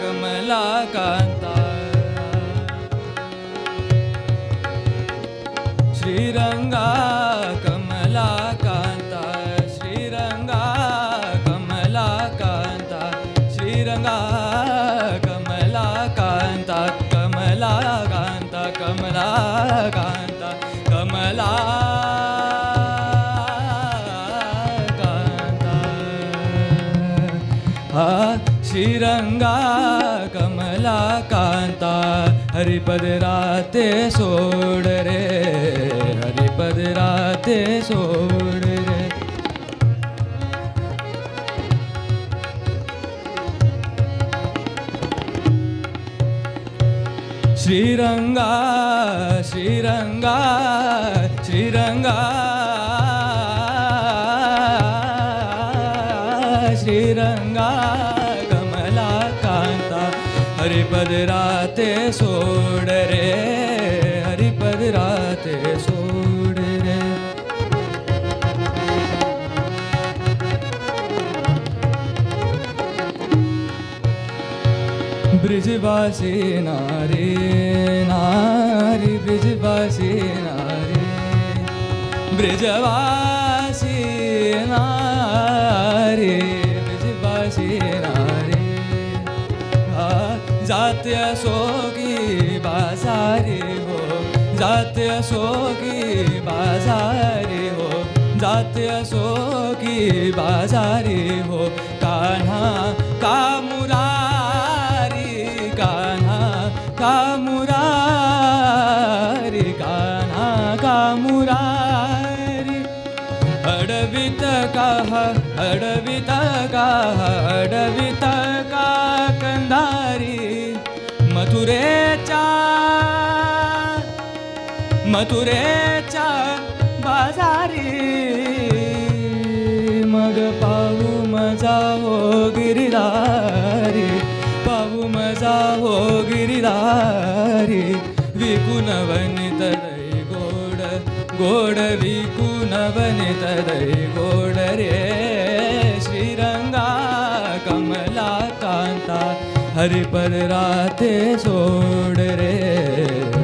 कमला कांता श्रीरंगा कमला कांता श्रीरंगा कमला कांता श्रीरंगा कमला कांता कमला कांता कमला कांता श्रीरंगा कमला कांता हरिपद राते सोड रे, हरिपद राते सोड रे। श्रीरंगा श्रीरंगा श्रीरंगा श्रीरंगा। हरिपद राते सोड रे, हरिपद राते सोड रे। ब्रिजवासी नारी नारी ब्रिजवासी नारी। ब्रिजवासी नारी। जात्य सोगी बाजारी हो जात्य सोगी बाजारी हो जात्य सोगी बाजारी हो, कान्हा कामुरारी कान्हा कामुरारी कान्हा कामुरारी। अडवित काह अडवित काह, अडवित का कंदारी मथुरेच्या मथुरेच्या बाजारी. मग पाहू मजा हो गिरिदारी पाहू मजा हो गिरिदारी विकून वनित गोड गोड विकून वनित दै गोड रे. श्रीरंगा कमल हरिपद राते सोड रे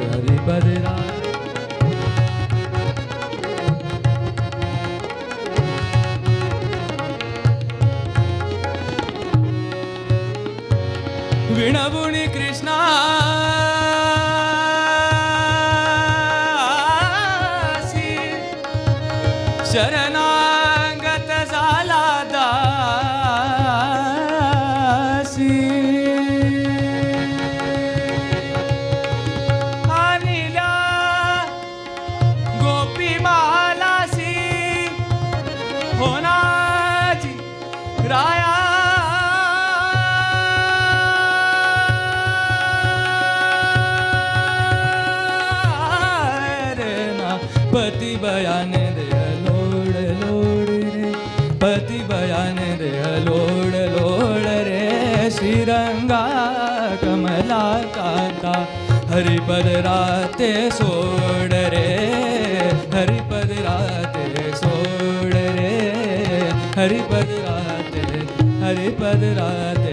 हरिपद राते। विणबुणी कृष्णा। शरणागत पती बयाने दे लोड लोड रे पती बयाने दे लोड लोड रे श्रीरंगा कमला कांता हरिपद राते सोड रे हरिपद राते सोड रे हरिपद राते हरिपद राते हरे